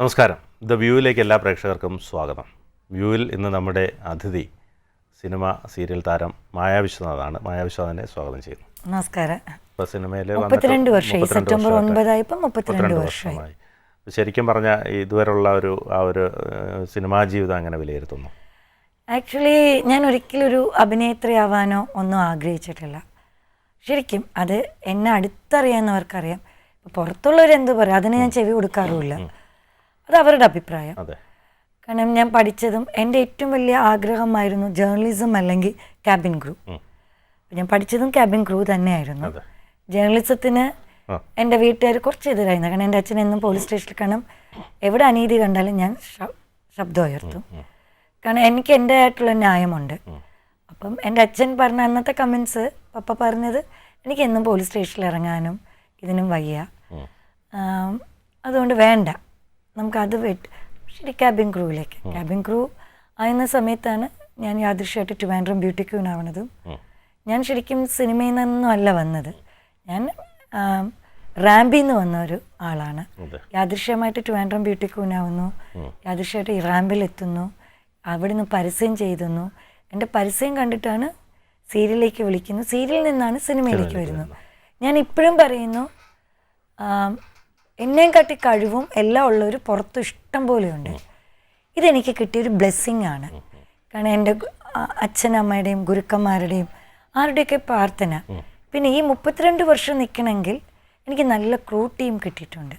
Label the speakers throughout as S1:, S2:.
S1: നമസ്കാരം. ദ വ്യൂവിലേക്ക് എല്ലാ പ്രേക്ഷകർക്കും സ്വാഗതം. വ്യൂവിൽ ഇന്ന് നമ്മുടെ അതിഥി സിനിമ സീരിയൽ താരം മായാ വിശ്വനാഥാണ്. മായാ വിശ്വനാഥനെ സ്വാഗതം ചെയ്യുന്നു.
S2: നമസ്കാരം.
S1: ഇപ്പോൾ സിനിമയിൽ
S2: മുപ്പത്തിരണ്ട് വർഷമായി. സെപ്റ്റംബർ ഒൻപതായപ്പോൾ മുപ്പത്തിരണ്ട് വർഷമായി.
S1: വർഷമായി. ശരിക്കും പറഞ്ഞാൽ ഇതുവരെയുള്ള ഒരു ആ ഒരു സിനിമാ ജീവിതം അങ്ങനെ വിലയിരുത്തുന്നു?
S2: ആക്ച്വലി ഞാൻ ഒരിക്കലും ഒരു അഭിനേത്രിയാവാനോ ഒന്നും ആഗ്രഹിച്ചിട്ടില്ല. ശരിക്കും അത് എന്നെ അടുത്തറിയാവുന്നവർക്കറിയാം. പുറത്തുള്ളവരെന്ത് പറയും? അതിന് ഞാൻ ചെവി കൊടുക്കാറുമില്ല. അത് അവരുടെ അഭിപ്രായം കാരണം ഞാൻ പഠിച്ചതും എന്റെ ഏറ്റവും വലിയ ആഗ്രഹമായിരുന്നു ജേർണലിസം അല്ലെങ്കിൽ ക്യാബിൻ ക്രൂ. ഞാൻ പഠിച്ചതും ക്യാബിൻ ക്രൂ തന്നെയായിരുന്നു. ജേർണലിസത്തിന് എന്റെ വീട്ടുകാർ കുറച്ച് എതിരായിരുന്നു. കാരണം എന്റെ അച്ഛൻ എന്നും പോലീസ് സ്റ്റേഷനിൽ കാരണം എവിടെ അനീതി കണ്ടാലും ഞാൻ ശബ്ദം ഉയർത്തും. കാരണം എനിക്ക് എന്റെ ആയിട്ടുള്ള ന്യായമുണ്ട് അപ്പം എന്റെ അച്ഛൻ പറഞ്ഞ അന്നത്തെ കമൻസ് പപ്പ പറഞ്ഞത് എനിക്ക് എന്നും പോലീസ് സ്റ്റേഷനിൽ ഇറങ്ങാനും ഇതിനും വയ്യ. അതുകൊണ്ട് വേണ്ട. നമുക്കത് വെട്ട് ശരി ക്യാബിൻ ക്രൂവിലേക്ക് ക്യാബിൻ ക്രൂ ആയിരുന്ന സമയത്താണ് ഞാൻ യാദൃശ്യമായിട്ട് ട്രിവാൻഡ്രം ബ്യൂട്ടി ക്യൂൺ ആവണതും. ഞാൻ ശരിക്കും സിനിമയിൽ നിന്നൊന്നും അല്ല വന്നത്. ഞാൻ റാമ്പിൽ നിന്ന് വന്ന ഒരു ആളാണ്. യാദൃശ്യമായിട്ട് ട്രിവാൻഡ്രം ബ്യൂട്ടി ക്യൂൺ ആവുന്നു. യാദൃശ്യമായിട്ട് ഈ റാമ്പിൽ എത്തുന്നു. അവിടെ നിന്ന് പരസ്യം ചെയ്തുന്നു. എന്റെ പരസ്യം കണ്ടിട്ടാണ് സീരിയലിലേക്ക് വിളിക്കുന്നു. സീരിയലിൽ നിന്നാണ് സിനിമയിലേക്ക് വരുന്നത്. ഞാൻ ഇപ്പോഴും പറയുന്നു എന്നെയും കാട്ടി കഴിവും എല്ലാം ഉള്ളവർ പുറത്ത് ഇഷ്ടം പോലെയുണ്ട്. ഇതെനിക്ക് കിട്ടിയൊരു ബ്ലെസ്സിങ് ആണ്. കാരണം എന്റെ അച്ഛനമ്മയുടെയും ഗുരുക്കന്മാരുടെയും ആരുടെയൊക്കെ പ്രാർത്ഥന. പിന്നെ ഈ മുപ്പത്തിരണ്ട് വർഷം നിൽക്കണമെങ്കിൽ എനിക്ക് നല്ല ക്രൂ ടീം കിട്ടിയിട്ടുണ്ട്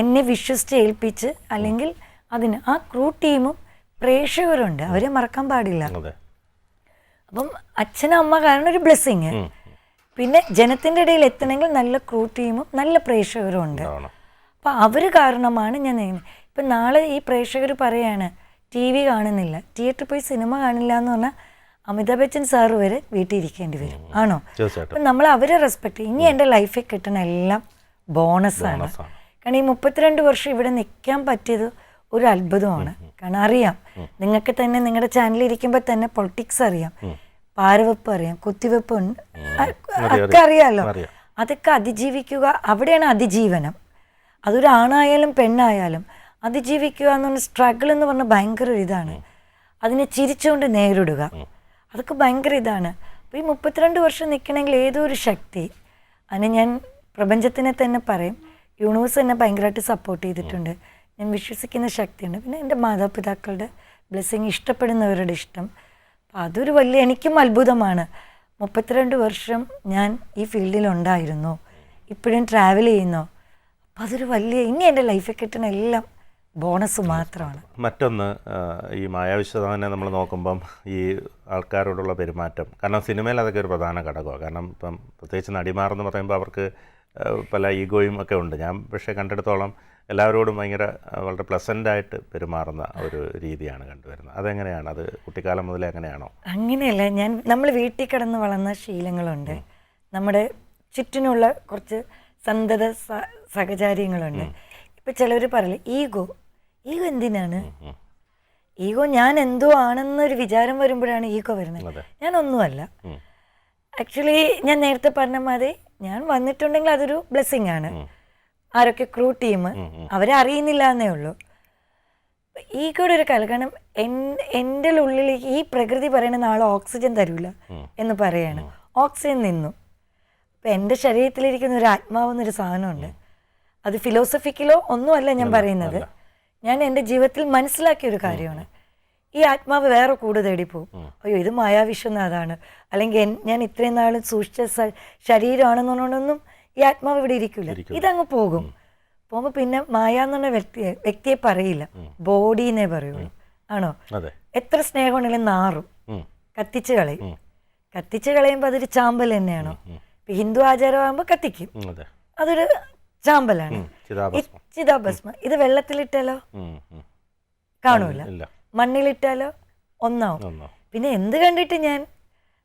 S2: എന്നെ വിശ്വസിച്ച് ഏൽപ്പിച്ച് അല്ലെങ്കിൽ അതിന് ആ ക്രൂ ടീമും പ്രേക്ഷകരുണ്ട്. അവരെ മറക്കാൻ പാടില്ല. അപ്പം അച്ഛനും അമ്മ കാരണം ഒരു ബ്ലെസ്സിങ് പിന്നെ ജനത്തിന്റെ ഇടയിൽ എത്തണമെങ്കിൽ നല്ല ക്രൂ ടീമും നല്ല പ്രേക്ഷകരും ഉണ്ട്. അപ്പം അവർ കാരണമാണ് ഞാൻ നീങ്ങുന്നത് ഇപ്പം നാളെ ഈ പ്രേക്ഷകർ പറയാണ് ടി വി കാണുന്നില്ല. തിയേറ്ററിൽ പോയി സിനിമ കാണില്ല എന്ന് പറഞ്ഞാൽ അമിതാഭ് ബച്ചൻ സാറ് വരെ വീട്ടിൽ ഇരിക്കേണ്ടി വരും. ആണോ? അപ്പം നമ്മൾ അവരെ റെസ്പെക്ട് ഇനി എന്റെ ലൈഫിൽ കിട്ടുന്ന എല്ലാം ബോണസാണ്
S1: ബോണസാണ്.
S2: കാരണം ഈ മുപ്പത്തിരണ്ട് വർഷം ഇവിടെ നിൽക്കാൻ പറ്റിയത് ഒരു അത്ഭുതമാണ്. കാരണം അറിയാം. നിങ്ങൾക്ക് തന്നെ നിങ്ങളുടെ ചാനലിൽ ഇരിക്കുമ്പോൾ തന്നെ പൊളിറ്റിക്സ് അറിയാം. പാരവെപ്പ് അറിയാം കുത്തിവെപ്പ് ഉണ്ട്. ഒക്കെ അറിയാമല്ലോ അതൊക്കെ അതിജീവിക്കുക അവിടെയാണ് അതിജീവനം. അതൊരു ആണായാലും പെണ്ണായാലും അതിജീവിക്കുക എന്ന് പറഞ്ഞ സ്ട്രഗിൾ എന്ന് പറഞ്ഞ ഭയങ്കര ഇതാണ്. അതിനെ ചിരിച്ചുകൊണ്ട് നേരിടുക. അതൊക്കെ ഭയങ്കര ഇതാണ്. അപ്പോൾ ഈ മുപ്പത്തിരണ്ട് വർഷം നിൽക്കണമെങ്കിൽ ഏതോ ഒരു ശക്തി. അതിന് ഞാൻ പ്രപഞ്ചത്തിനെ തന്നെ പറയും. യൂണിവേഴ്സ് എന്നെ ഭയങ്കരമായിട്ട് സപ്പോർട്ട് ചെയ്തിട്ടുണ്ട്. ഞാൻ വിശ്വസിക്കുന്ന ശക്തിയുണ്ട്. പിന്നെ എന്റെ മാതാപിതാക്കളുടെ ബ്ലെസ്സിങ് ഇഷ്ടപ്പെടുന്നവരുടെ ഇഷ്ടം. അതൊരു വലിയ എനിക്കും അത്ഭുതമാണ്. മുപ്പത്തിരണ്ട് വർഷം ഞാൻ ഈ ഫീൽഡിലുണ്ടായിരുന്നു ഇപ്പോഴും ട്രാവൽ ചെയ്യുന്നു. അപ്പം അതൊരു വലിയ ഇനി എന്റെ ലൈഫിൽ കിട്ടുന്ന എല്ലാം ബോണസ് മാത്രമാണ്.
S1: മറ്റൊന്ന് ഈ മായാവിശ്വനാഥനെ നമ്മൾ നോക്കുമ്പം ഈ ആൾക്കാരോടുള്ള പെരുമാറ്റം. കാരണം സിനിമയിൽ അതൊക്കെ ഒരു പ്രധാന ഘടകമാണ്. കാരണം ഇപ്പം പ്രത്യേകിച്ച് നടിമാർ എന്ന് പറയുമ്പോൾ അവർക്ക് പല ഈഗോയും ഒക്കെ ഉണ്ട്. ഞാൻ പക്ഷേ കണ്ടെടുത്തോളം എല്ലാവരോടും ഭയങ്കര വളരെ പ്ലസന്റായിട്ട് പെരുമാറുന്ന ഒരു രീതിയാണ് കണ്ടുവരുന്നത്. അതെങ്ങനെയാണ്? അത് കുട്ടിക്കാലം മുതലേ അങ്ങനെയാണോ?
S2: അങ്ങനെയല്ല ഞാൻ നമ്മൾ വീട്ടിൽ കിടന്ന് വളർന്ന ശീലങ്ങളുണ്ട്. നമ്മുടെ ചുറ്റിനുള്ള കുറച്ച് സന്തത സഹചാര്യങ്ങളുണ്ട്. ഇപ്പം ചിലർ പറയില്ല ഈഗോ ഈഗോ എന്തിനാണ്. ഈഗോ ഞാൻ എന്തോ ആണെന്നൊരു വിചാരം വരുമ്പോഴാണ് ഈഗോ വരുന്നത്. ഞാൻ
S1: ഒന്നുമല്ല.
S2: ആക്ച്വലി ഞാൻ നേരത്തെ പറഞ്ഞ മാതിരി ഞാൻ വന്നിട്ടുണ്ടെങ്കിൽ അതൊരു ബ്ലെസ്സിങ് ആണ്. ആരൊക്കെ ക്രൂ ടീം അവരെ അറിയുന്നില്ല എന്നേ ഉള്ളൂ. കൂടെ ഒരു കലകണം എൻ- എന്റെ ഉള്ളിലേക്ക് ഈ പ്രകൃതി പറയണ നാളെ ഓക്സിജൻ തരൂല എന്ന് പറയാണ്. ഓക്സിജൻ നിന്നു. അപ്പം എന്റെ ശരീരത്തിലിരിക്കുന്ന ഒരു ആത്മാവെന്നൊരു സാധനമുണ്ട്. അത് ഫിലോസഫിക്കലോ ഒന്നുമല്ല ഞാൻ പറയുന്നത്. ഞാൻ എന്റെ ജീവിതത്തിൽ മനസ്സിലാക്കിയ ഒരു കാര്യമാണ്. ഈ ആത്മാവ് വേറെ കൂടെ തേടി പോകും. അയ്യോ ഇത് മായാവിശ്വനാഥാണ് അല്ലെങ്കിൽ ഞാൻ ഇത്രയും നാൾ സൂക്ഷിച്ച ശരീരമാണെന്നുകൊണ്ടൊന്നും ഈ ആത്മാവ് ഇവിടെ ഇരിക്കില്ല ഇതങ്ങ് പോകും. പോകുമ്പോൾ പിന്നെ മായ എന്നുള്ള വ്യക്തിയെ വ്യക്തിയെ പറയില്ല ബോഡീനെ പറയുള്ളൂ. ആണോ? എത്ര സ്നേഹമുണ്ടെങ്കിലും നാറും. കത്തിച്ച് കളയും. കത്തിച്ച് കളയുമ്പോൾ അതൊരു ചാമ്പൽ തന്നെയാണോ? ഹിന്ദു ആചാരമാകുമ്പോൾ കത്തിക്കും.
S1: അതെ.
S2: അതൊരു ചാമ്പലാണ്.
S1: ചിതാഭസ്മം.
S2: ഇത് വെള്ളത്തിലിട്ടാലോ. കാണൂല. മണ്ണിലിട്ടാലോ? ഒന്നാവും.
S1: ഒന്നോ
S2: പിന്നെ എന്ത് കണ്ടിട്ട് ഞാൻ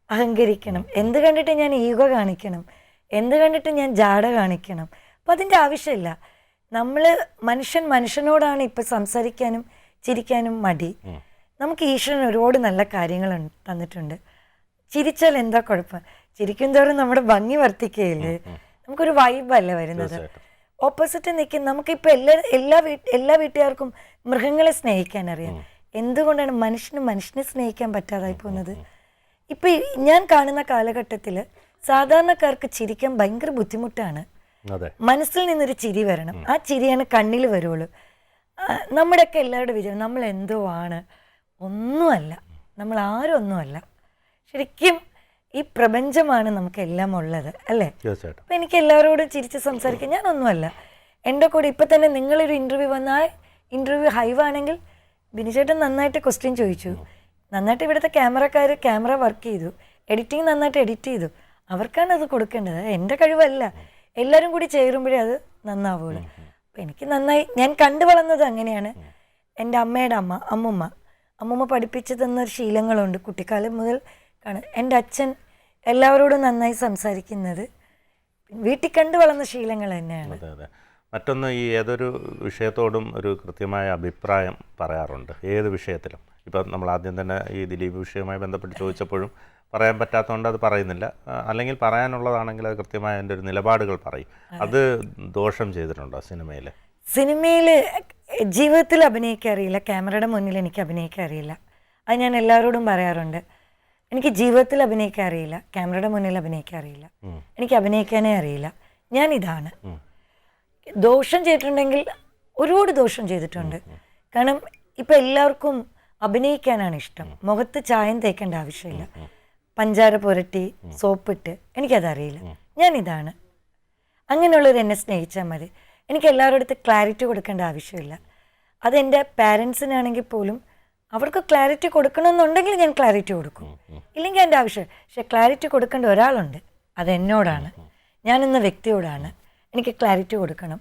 S2: അഹങ്കരിക്കണം? എന്ത് കണ്ടിട്ട് ഞാൻ ഈഗോ കാണിക്കണം? എന്ത് കണ്ടിട്ട് ഞാൻ ജാട കാണിക്കണം. അപ്പം അതിന്റെ ആവശ്യമില്ല. നമ്മൾ മനുഷ്യൻ മനുഷ്യനോടാണ് ഇപ്പം സംസാരിക്കാനും ചിരിക്കാനും മടി. നമുക്ക് ഈശ്വരൻ ഒരുപാട് നല്ല കാര്യങ്ങൾ തന്നിട്ടുണ്ട്. ചിരിച്ചാൽ എന്താ കുഴപ്പം? ചിരിക്കും തോറും നമ്മുടെ ഭംഗി വർദ്ധിക്കുകയില്ലേ? നമുക്കൊരു വൈബല്ലേ വരുന്നത്? ഓപ്പോസിറ്റ് നിൽക്കുന്ന നമുക്കിപ്പോൾ എല്ലാ എല്ലാ വീട്ട് എല്ലാ വീട്ടുകാർക്കും മൃഗങ്ങളെ സ്നേഹിക്കാൻ അറിയാം. എന്തുകൊണ്ടാണ് മനുഷ്യന് മനുഷ്യനെ സ്നേഹിക്കാൻ പറ്റാതായി പോകുന്നത്? ഇപ്പം ഞാൻ കാണുന്ന കാലഘട്ടത്തിൽ സാധാരണക്കാർക്ക് ചിരിക്കാൻ ഭയങ്കര ബുദ്ധിമുട്ടാണ്. മനസ്സിൽ നിന്നൊരു ചിരി വരണം. ആ ചിരിയാണ് കണ്ണിൽ വരുള്ളൂ. നമ്മുടെയൊക്കെ എല്ലാവരുടെ വിചാരം നമ്മൾ എന്തോ ആണ്. ഒന്നുമല്ല. നമ്മൾ ആരും ഒന്നുമല്ല ശരിക്കും ഈ പ്രപഞ്ചമാണ് നമുക്ക് എല്ലാം ഉള്ളത് അല്ലേ? അപ്പം എനിക്ക് എല്ലാവരോടും ചിരിച്ച് സംസാരിക്കാൻ ഞാനൊന്നുമല്ല. എന്റെ കൂടെ ഇപ്പം തന്നെ നിങ്ങളൊരു ഇന്റർവ്യൂ വന്നാൽ ഇന്റർവ്യൂ ഹൈവാണെങ്കിൽ ബിനിചേട്ടൻ നന്നായിട്ട് ക്വസ്റ്റ്യൻ ചോദിച്ചു. നന്നായിട്ട് ഇവിടുത്തെ ക്യാമറക്കാർ ക്യാമറ വർക്ക് ചെയ്തു. എഡിറ്റിംഗ് നന്നായിട്ട് എഡിറ്റ് ചെയ്തു. അവർക്കാണ് അത് കൊടുക്കേണ്ടത്. എന്റെ കഴിവല്ല. എല്ലാവരും കൂടി ചേരുമ്പോഴേ അത് നന്നാവുള്ളൂ. അപ്പം എനിക്ക് നന്നായി ഞാൻ കണ്ടു വളർന്നത് അങ്ങനെയാണ്. എന്റെ അമ്മയുടെ അമ്മ അമ്മുമ്മ. അമ്മുമ്മ പഠിപ്പിച്ചു തന്ന ശീലങ്ങളുണ്ട് കുട്ടിക്കാലം മുതൽ കാണും. എന്റെ അച്ഛൻ എല്ലാവരോടും നന്നായി സംസാരിക്കുന്നത് വീട്ടിൽ കണ്ടു വളർന്ന ശീലങ്ങൾ തന്നെയാണ്.
S1: അതെ അതെ. മറ്റൊന്ന് ഈ ഏതൊരു വിഷയത്തോടും ഒരു കൃത്യമായ അഭിപ്രായം പറയാറുണ്ട്. ഏത് വിഷയത്തിലും. ഇപ്പം നമ്മൾ ആദ്യം തന്നെ ഈ ദിലീപ് വിഷയവുമായി ബന്ധപ്പെട്ട് ചോദിച്ചപ്പോഴും പറയാൻ പറ്റാത്തതുകൊണ്ട് അത് പറയുന്നില്ല. അല്ലെങ്കിൽ പറയാനുള്ളതാണെങ്കിൽ അത് കൃത്യമായ എന്റെ ഒരു നിലപാടുകൾ പറയും. അത്. ദോഷം ചെയ്തിട്ടുണ്ടോ സിനിമയിൽ
S2: സിനിമയിൽ ജീവിതത്തിൽ അഭിനയിക്കാൻ അറിയില്ല. ക്യാമറയുടെ മുന്നിൽ എനിക്ക് അഭിനയിക്കാൻ അറിയില്ല. അത് ഞാൻ എല്ലാവരോടും പറയാറുണ്ട്. എനിക്ക് ജീവിതത്തിൽ അഭിനയിക്കാൻ അറിയില്ല. ക്യാമറയുടെ മുന്നിൽ അഭിനയിക്കാൻ അറിയില്ല. എനിക്ക് അഭിനയിക്കാനേ അറിയില്ല. ഞാൻ ഇതാണ്. ദോഷം ചെയ്തിട്ടുണ്ടെങ്കിൽ ഒരുപാട് ദോഷം ചെയ്തിട്ടുണ്ട്. കാരണം ഇപ്പം എല്ലാവർക്കും അഭിനയിക്കാനാണ് ഇഷ്ടം. മുഖത്ത് ചായം തേക്കേണ്ട ആവശ്യമില്ല. പഞ്ചാര പുരട്ടി സോപ്പിട്ട് എനിക്കതറിയില്ല. ഞാൻ ഇതാണ് അങ്ങനെയുള്ളവർ എന്നെ സ്നേഹിച്ചാൽ മതി. എനിക്ക് എല്ലാവരുടെ അടുത്ത് ക്ലാരിറ്റി കൊടുക്കേണ്ട ആവശ്യമില്ല. അതെന്റെ പാരൻസിനാണെങ്കിൽ പോലും അവർക്ക് ക്ലാരിറ്റി കൊടുക്കണമെന്നുണ്ടെങ്കിൽ ഞാൻ ക്ലാരിറ്റി കൊടുക്കും. ഇല്ലെങ്കിൽ എന്റെ ആവശ്യം പക്ഷെ ക്ലാരിറ്റി കൊടുക്കേണ്ട ഒരാളുണ്ട്. അത് എന്നോടാണ്. ഞാനെന്ന വ്യക്തിയോടാണ്. എനിക്ക് ക്ലാരിറ്റി കൊടുക്കണം.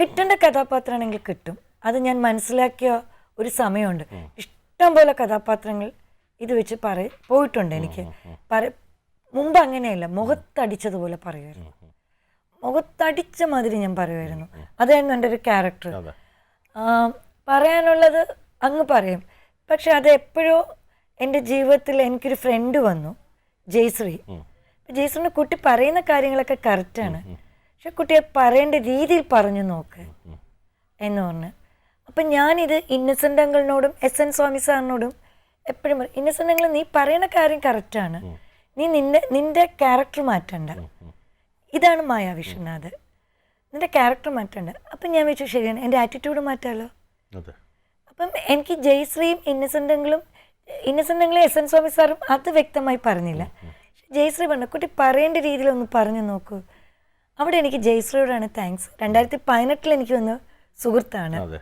S2: കിട്ടേണ്ട കഥാപാത്രമാണെങ്കിൽ കിട്ടും. അത് ഞാൻ മനസ്സിലാക്കിയ ഒരു സമയമുണ്ട്. ഇഷ്ടം പോലെ കഥാപാത്രങ്ങൾ ഇത് വെച്ച് പറ പോയിട്ടുണ്ട് എനിക്ക്. പറ മുമ്പ് അങ്ങനെയല്ല മുഖത്തടിച്ചതുപോലെ പറയുമായിരുന്നു മുഖത്തടിച്ച മാതിരി ഞാൻ പറയുമായിരുന്നു അതായിരുന്നു എന്റെ ഒരു ക്യാരക്ടർ പറയാനുള്ളത് അങ്ങ് പറയും. പക്ഷെ അത് എപ്പോഴും എന്റെ ജീവിതത്തിൽ എനിക്കൊരു ഫ്രണ്ട് വന്നു ജയശ്രീ. ജയശ്രീന്റെ കുട്ടി പറയുന്ന കാര്യങ്ങളൊക്കെ കറക്റ്റാണ് പക്ഷെ കുട്ടിയെ പറയേണ്ട രീതിയിൽ പറഞ്ഞു നോക്ക് എന്ന് പറഞ്ഞ്. അപ്പം ഞാനിത് ഇന്നസെന്റ് അങ്കിളിനോടും എസ് എൻ സ്വാമി സാറിനോടും എപ്പോഴും പറയും. ഇന്നസെന്റ് നീ പറയുന്ന കാര്യം കറക്റ്റാണ് നീ നിന്റെ നിന്റെ ക്യാരക്ടർ മാറ്റണ്ട. ഇതാണ് മായ വിശ്വനാഥ്. നിന്റെ ക്യാരക്ടർ മാറ്റണ്ട. അപ്പം ഞാൻ വെച്ചു ശരിയാണ്. എന്റെ ആറ്റിറ്റ്യൂഡ്
S1: മാറ്റാലോ?
S2: അപ്പം എനിക്ക് ജയശ്രീയും ഇന്നസെന്റെങ്കിലും ഇന്നസെന്റെങ്കിലും എസ് എൻ സ്വാമി സാറും അത് വ്യക്തമായി പറഞ്ഞില്ല. ജയശ്രീ പറഞ്ഞു കുട്ടി പറയേണ്ട രീതിയിൽ ഒന്ന് പറഞ്ഞു നോക്കൂ. അവിടെ എനിക്ക് ജയശ്രീയോടാണ് താങ്ക്സ് രണ്ടായിരത്തി പതിനെട്ടിൽ എനിക്ക് വന്ന സുഹൃത്താണ്.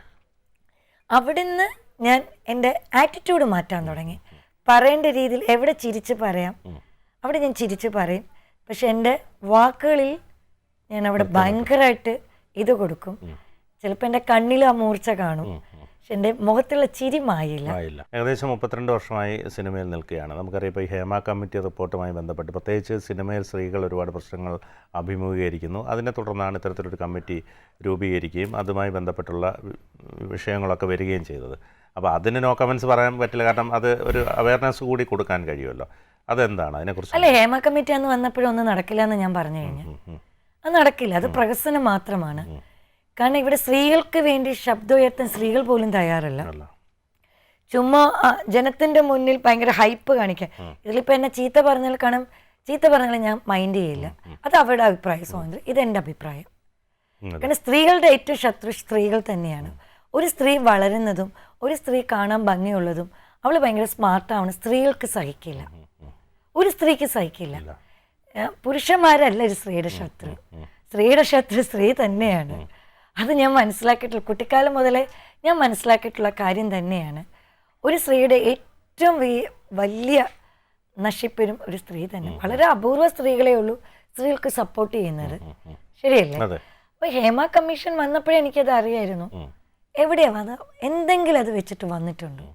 S2: അവിടുന്ന് ഞാൻ എന്റെ ആറ്റിറ്റ്യൂഡ് മാറ്റാൻ തുടങ്ങി. പറയേണ്ട രീതിയിൽ എവിടെ ചിരിച്ച് പറയാം? അവിടെ ഞാൻ ചിരിച്ച് പറയും. പക്ഷെ എന്റെ വാക്കുകളിൽ ഞാൻ അവിടെ ഭയങ്കരമായിട്ട് ഇത് കൊടുക്കും. ചിലപ്പോൾ എന്റെ കണ്ണിൽ ആ മൂർച്ച കാണും. പക്ഷെ എന്റെ മുഖത്തുള്ള ചിരി മായില്ല.
S1: ഏകദേശം മുപ്പത്തിരണ്ട് വർഷമായി സിനിമയിൽ നിൽക്കുകയാണ്. നമുക്കറിയാം ഇപ്പോൾ ഈ ഹേമ കമ്മിറ്റി റിപ്പോർട്ടുമായി ബന്ധപ്പെട്ട് പ്രത്യേകിച്ച് സിനിമയിൽ സ്ത്രീകൾ ഒരുപാട് പ്രശ്നങ്ങൾ അഭിമുഖീകരിക്കുന്നു. അതിനെ തുടർന്നാണ് ഇത്തരത്തിലൊരു കമ്മിറ്റി രൂപീകരിക്കുകയും അതുമായി ബന്ധപ്പെട്ടുള്ള വിഷയങ്ങളൊക്കെ വരികയും ചെയ്തത്. അപ്പോൾ അതിന് നോ കമൻസ് പറയാൻ പറ്റില്ല. കാരണം അത് ഒരു അവയർനെസ് കൂടി കൊടുക്കാൻ കഴിയുമല്ലോ. അതെന്താണ് അതിനെക്കുറിച്ച്?
S2: അല്ല ഹേമ കമ്മിറ്റി അന്ന് വന്നപ്പോഴൊന്നും നടക്കില്ല എന്ന് ഞാൻ പറഞ്ഞു കഴിഞ്ഞു. അത് നടക്കില്ല. അത് പ്രഹസനം മാത്രമാണ്. കാരണം ഇവിടെ സ്ത്രീകൾക്ക് വേണ്ടി ശബ്ദം ഉയർത്താൻ സ്ത്രീകൾ പോലും തയ്യാറല്ല. ചുമ്മാ ജനത്തിന്റെ മുന്നിൽ ഭയങ്കര ഹൈപ്പ് കാണിക്കാൻ. ഇതിലിപ്പോ എന്നെ ചീത്ത പറഞ്ഞാൽ കാണും ചീത്ത പറഞ്ഞാൽ ഞാൻ മൈൻഡ് ചെയ്യില്ല. അത് അവരുടെ അഭിപ്രായം സ്വാതന്ത്ര്യം. ഇതെന്റെ അഭിപ്രായം. കാരണം സ്ത്രീകളുടെ ഏറ്റവും ശത്രു സ്ത്രീകൾ തന്നെയാണ്. ഒരു സ്ത്രീ വളരുന്നതും ഒരു സ്ത്രീ കാണാൻ ഭംഗിയുള്ളതും അവൾ ഭയങ്കര സ്മാർട്ടാവണം. സ്ത്രീകൾക്ക് സഹിക്കില്ല. ഒരു സ്ത്രീക്ക് സഹിക്കില്ല. പുരുഷന്മാരല്ല ഒരു സ്ത്രീയുടെ ശത്രു. സ്ത്രീയുടെ ശത്രു സ്ത്രീ തന്നെയാണ്. അത് ഞാൻ മനസ്സിലാക്കിയിട്ടുള്ള കുട്ടിക്കാലം മുതലേ ഞാൻ മനസ്സിലാക്കിയിട്ടുള്ള കാര്യം തന്നെയാണ്. ഒരു സ്ത്രീയുടെ ഏറ്റവും വലിയ നശിപ്പരും ഒരു സ്ത്രീ തന്നെ. വളരെ അപൂർവ സ്ത്രീകളെ ഉള്ളൂ സ്ത്രീകൾക്ക് സപ്പോർട്ട് ചെയ്യുന്നത്. ശരിയല്ലേ? അപ്പൊ ഹേമ കമ്മീഷൻ വന്നപ്പോഴേ എനിക്കത് അറിയായിരുന്നു എവിടെയാ വന്ന? എന്തെങ്കിലും അത് വെച്ചിട്ട് വന്നിട്ടുണ്ടോ.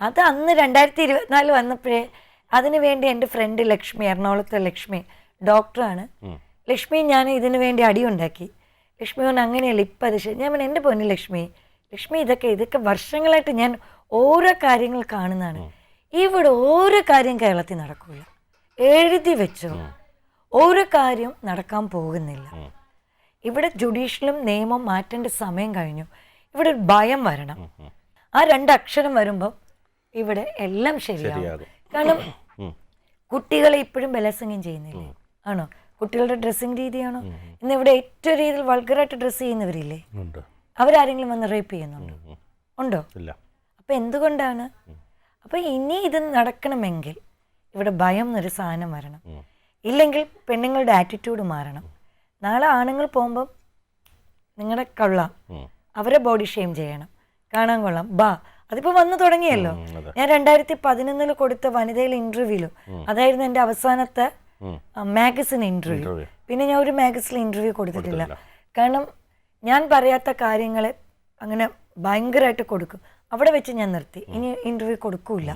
S2: അത് അന്ന് രണ്ടായിരത്തി ഇരുപത്തിനാല് വന്നപ്പോഴേ അതിനു വേണ്ടി എന്റെ ഫ്രണ്ട് ലക്ഷ്മി എറണാകുളത്തെ ലക്ഷ്മി ഡോക്ടറാണ് ലക്ഷ്മി ഞാൻ ഇതിനു വേണ്ടി അടിയുണ്ടാക്കി ലക്ഷ്മി പറഞ്ഞു അങ്ങനെയല്ല ഇപ്പം അത് ശരി. ഞാൻ പറഞ്ഞു എന്റെ പൊന്നു ലക്ഷ്മി ലക്ഷ്മി ഇതൊക്കെ ഇതൊക്കെ വർഷങ്ങളായിട്ട് ഞാൻ ഓരോ കാര്യങ്ങൾ കാണുന്നതാണ്. ഇവിടെ ഓരോ കാര്യം കേരളത്തിൽ നടക്കൂല. എഴുതി വെച്ചോ. ഓരോ കാര്യം നടക്കാൻ പോകുന്നില്ല. ഇവിടെ ജുഡീഷ്യലും നിയമം മാറ്റേണ്ട സമയം കഴിഞ്ഞു. ഇവിടെ ഒരു ഭയം വരണം. ആ രണ്ടക്ഷരം വരുമ്പോൾ ഇവിടെ എല്ലാം
S1: ശരിയാകും.
S2: കാരണം കുട്ടികളെ ഇപ്പോഴും ബലസംഗം ചെയ്യുന്നില്ലേ? ആണോ? കുട്ടികളുടെ ഡ്രസ്സിങ് രീതിയാണോ? ഇന്ന് ഇവിടെ ഏറ്റവും രീതിയിൽ വൾഗറായിട്ട് ഡ്രസ്സ് ചെയ്യുന്നവരില്ലേ? അവരാരെങ്കിലും വന്ന് റേപ്പ് ചെയ്യുന്നുണ്ടോ? ഉണ്ടോ? അപ്പം എന്തുകൊണ്ടാണ്? അപ്പം ഇനി ഇത് നടക്കണമെങ്കിൽ ഇവിടെ ഭയം എന്നൊരു സാധനം വരണം. ഇല്ലെങ്കിൽ പെണ്ണുങ്ങളുടെ ആറ്റിറ്റ്യൂഡ് മാറണം. നാളെ ആണുങ്ങൾ പോകുമ്പം നിങ്ങളുടെ കൊള്ളാം. അവരെ ബോഡി ഷെയിം ചെയ്യണം. കാണാൻ കൊള്ളാം. ബാ അതിപ്പോ വന്നു തുടങ്ങിയല്ലോ. ഞാൻ രണ്ടായിരത്തി പതിനൊന്നിൽ കൊടുത്ത വനിതയിൽ ഇന്റർവ്യൂലും അതായിരുന്നു എന്റെ അവസാനത്തെ മാഗസിൻ
S1: ഇന്റർവ്യൂ
S2: പിന്നെ ഞാൻ ഒരു മാഗസിൻ ഇന്റർവ്യൂ കൊടുത്തിട്ടില്ല. കാരണം ഞാൻ പറയാത്ത കാര്യങ്ങളെ അങ്ങനെ ഭയങ്കരമായിട്ട് കൊടുക്കും. അവിടെ വെച്ച് ഞാൻ നിർത്തി. ഇനി ഇന്റർവ്യൂ കൊടുക്കൂല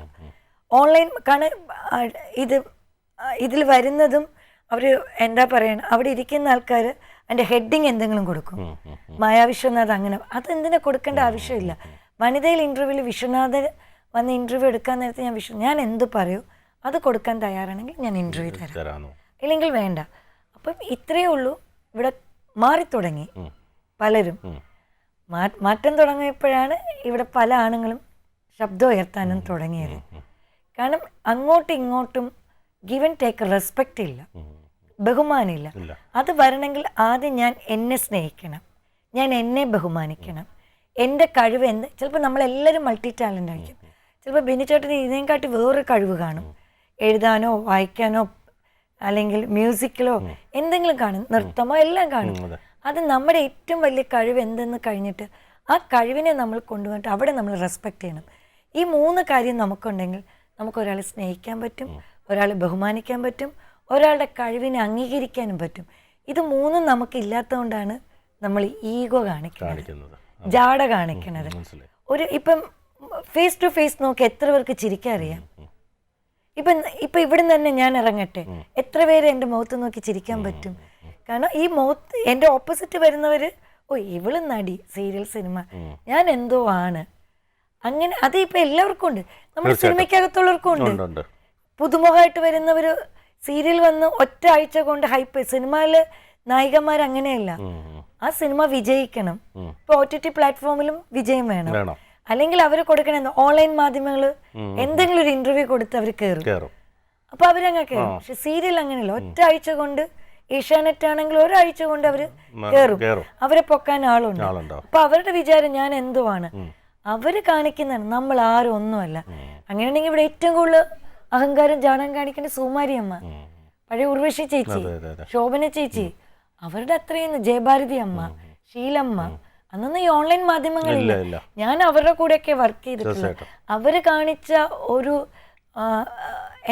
S2: ഓൺലൈൻ കാരണം ഇത് ഇതിൽ വരുന്നതും അവർ എന്താ പറയണ അവിടെ ഇരിക്കുന്ന ആൾക്കാർ അതിന്റെ ഹെഡിങ് എന്തെങ്കിലും കൊടുക്കും. മായാ വിശ്വനാഥ് അങ്ങനെ അതെന്തിനാ കൊടുക്കേണ്ട ആവശ്യമില്ല. വനിതയിൽ ഇന്റർവ്യൂവിൽ വിശ്വനാഥൻ വന്ന് ഇന്റർവ്യൂ എടുക്കാൻ നേരത്തെ ഞാൻ വിശ്വ ഞാൻ എന്ത് പറയൂ അത് കൊടുക്കാൻ തയ്യാറാണെങ്കിൽ ഞാൻ ഇന്റർവ്യൂ തരാം. ഇല്ലെങ്കിൽ വേണ്ട. അപ്പം ഇത്രയേ ഉള്ളൂ. ഇവിടെ മാറിത്തുടങ്ങി
S1: തുടങ്ങി.
S2: പലരും. മാറ്റം തുടങ്ങിയപ്പോഴാണ് ഇവിടെ പല ആണുങ്ങളും ശബ്ദം ഉയർത്താനും തുടങ്ങിയത്. കാരണം അങ്ങോട്ടും ഇങ്ങോട്ടും ഗിവൻ ടേക്ക് റെസ്പെക്റ്റ് ഇല്ല. ബഹുമാനമില്ല. അത് വരണമെങ്കിൽ ആദ്യം ഞാൻ എന്നെ സ്നേഹിക്കണം. ഞാൻ എന്നെ ബഹുമാനിക്കണം. എന്റെ കഴിവ് എന്ത്? ചിലപ്പോൾ നമ്മളെല്ലാവരും മൾട്ടി ടാലന്റ് ആയിരിക്കും. ചിലപ്പോൾ ബെനിച്ചേട്ടന് ഇതിനെക്കാട്ടി വേറൊരു കഴിവ് കാണും. എഴുതാനോ വായിക്കാനോ അല്ലെങ്കിൽ മ്യൂസിക്കിലോ എന്തെങ്കിലും കാണും. നൃത്തമോ എല്ലാം കാണും. അത്. നമ്മുടെ ഏറ്റവും വലിയ കഴിവ് എന്തെന്ന് കഴിഞ്ഞിട്ട് ആ കഴിവിനെ നമ്മൾ കൊണ്ടുവന്നിട്ട് അവിടെ നമ്മൾ റെസ്പെക്റ്റ് ചെയ്യണം. ഈ മൂന്ന് കാര്യം നമുക്കുണ്ടെങ്കിൽ നമുക്ക് ഒരാളെ സ്നേഹിക്കാൻ പറ്റും ഒരാളെ ബഹുമാനിക്കാൻ പറ്റും ഒരാളുടെ കഴിവിനെ അംഗീകരിക്കാനും പറ്റും. ഇത് മൂന്നും നമുക്കില്ലാത്തതുകൊണ്ടാണ് നമ്മൾ ഈഗോ കാണിക്കുന്നത്. ജാട കാണിക്കുന്നത്. ഒരു ഇപ്പം ഫേസ് ടു ഫേസ് നോക്കി എത്ര പേർക്ക് ചിരിക്കാൻ അറിയാം ഇപ്പം ഇപ്പം ഇവിടുന്ന് തന്നെ ഞാൻ ഇറങ്ങട്ടെ. എത്ര പേര് എന്റെ മുഖത്ത് നോക്കി ചിരിക്കാൻ പറ്റും? കാരണം ഈ മുഖത്ത് എന്റെ ഓപ്പോസിറ്റ് വരുന്നവര് ഓ ഇവൾ നടി സീരിയൽ സിനിമ. ഞാൻ എന്തോ ആണ്. അങ്ങനെ അത് ഇപ്പം എല്ലാവർക്കും ഉണ്ട്. നമ്മുടെ സിനിമയ്ക്കകത്തുള്ളവർക്കും ഉണ്ട്. പുതുമുഖമായിട്ട് വരുന്നവർ സീരിയൽ വന്ന് ഒറ്റ ആഴ്ച കൊണ്ട് ഹൈപ്പ്. സിനിമയിൽ നായികമാർ അങ്ങനെയല്ല. ആ സിനിമ വിജയിക്കണം. ഇപ്പൊ ഒ ടി ടി പ്ലാറ്റ്ഫോമിലും വിജയം വേണം. അല്ലെങ്കിൽ അവർ കൊടുക്കണ ഓൺലൈൻ മാധ്യമങ്ങൾ എന്തെങ്കിലും ഒരു ഇന്റർവ്യൂ കൊടുത്ത് അവർ കയറും അപ്പൊ അവരങ്ങ് കയറും പക്ഷെ സീരിയൽ അങ്ങനെയല്ല. ഒറ്റ ആഴ്ച കൊണ്ട് ഏഷ്യാനെറ്റ് ആണെങ്കിൽ ഒരാഴ്ച കൊണ്ട് അവർ
S1: കേറും.
S2: കയറും അവരെ പൊക്കാൻ ആളുണ്ട്. അപ്പൊ അവരുടെ വിചാരം ഞാൻ എന്തുവാണ്? അവർ കാണിക്കുന്നതാണ്. നമ്മൾ ആരും ഒന്നുമല്ല. അങ്ങനെയാണെങ്കിൽ ഇവിടെ ഏറ്റവും കൂടുതൽ അഹങ്കാരം ജാടം കാണിക്കേണ്ട സുമാരി അമ്മ. പഴയ ഉർവശി ചേച്ചി ശോഭന ചേച്ചി അവരുടെ അത്രയും ജയഭാരതി അമ്മ ശീലമ്മ അന്നൊന്നും ഈ ഓൺലൈൻ മാധ്യമങ്ങളില്ല. ഞാൻ അവരുടെ കൂടെയൊക്കെ വർക്ക് ചെയ്തിട്ടുള്ള. അവർ കാണിച്ച ഒരു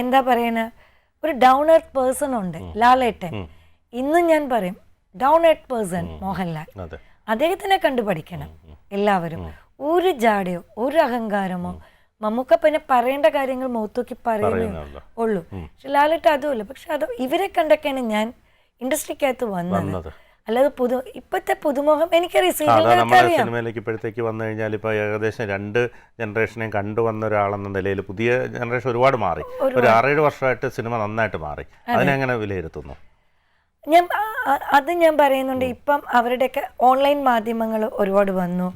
S2: എന്താ പറയണ ഒരു ഡൗൺ എർത്ത് പേഴ്സൺ ഉണ്ട് ലാലേട്ടൻ. ഇന്നും ഞാൻ പറയും ഡൗൺ എർത്ത് പേഴ്സൺ മോഹൻലാൽ. അദ്ദേഹത്തിനെ കണ്ടു പഠിക്കണം എല്ലാവരും. ഒരു ജാടയോ ഒരു അഹങ്കാരമോ മമ്മൂക്ക പിന്നെ പറയേണ്ട കാര്യങ്ങൾ മൂത്തൂക്കി പറയുന്നേ ഉള്ളൂ. പക്ഷെ ലാലിട്ട് അതുമല്ല. പക്ഷെ അത് ഇവരെ കണ്ടൊക്കെയാണ് ഞാൻ ഇൻഡസ്ട്രിക്കകത്ത് വന്നത്. അല്ലാതെ പുതു ഇപ്പോഴത്തെ പുതുമുഖം എനിക്കറിയാം
S1: സിനിമയിലേക്ക് ഇപ്പോഴത്തേക്ക് വന്നു കഴിഞ്ഞാൽ ഇപ്പോൾ ഏകദേശം രണ്ട് ജനറേഷനെയും കണ്ടുവന്ന ഒരാളെന്ന നിലയിൽ പുതിയ ജനറേഷൻ ഒരുപാട് മാറി. ഒരു ആറേഴ് വർഷമായിട്ട് സിനിമ നന്നായിട്ട് മാറി. അതിനെങ്ങനെ വിലയിരുത്തുന്നു?
S2: ഞാൻ അത് ഞാൻ പറയുന്നുണ്ട്. ഇപ്പം അവരുടെയൊക്കെ ഓൺലൈൻ മാധ്യമങ്ങൾ ഒരുപാട് വന്നു.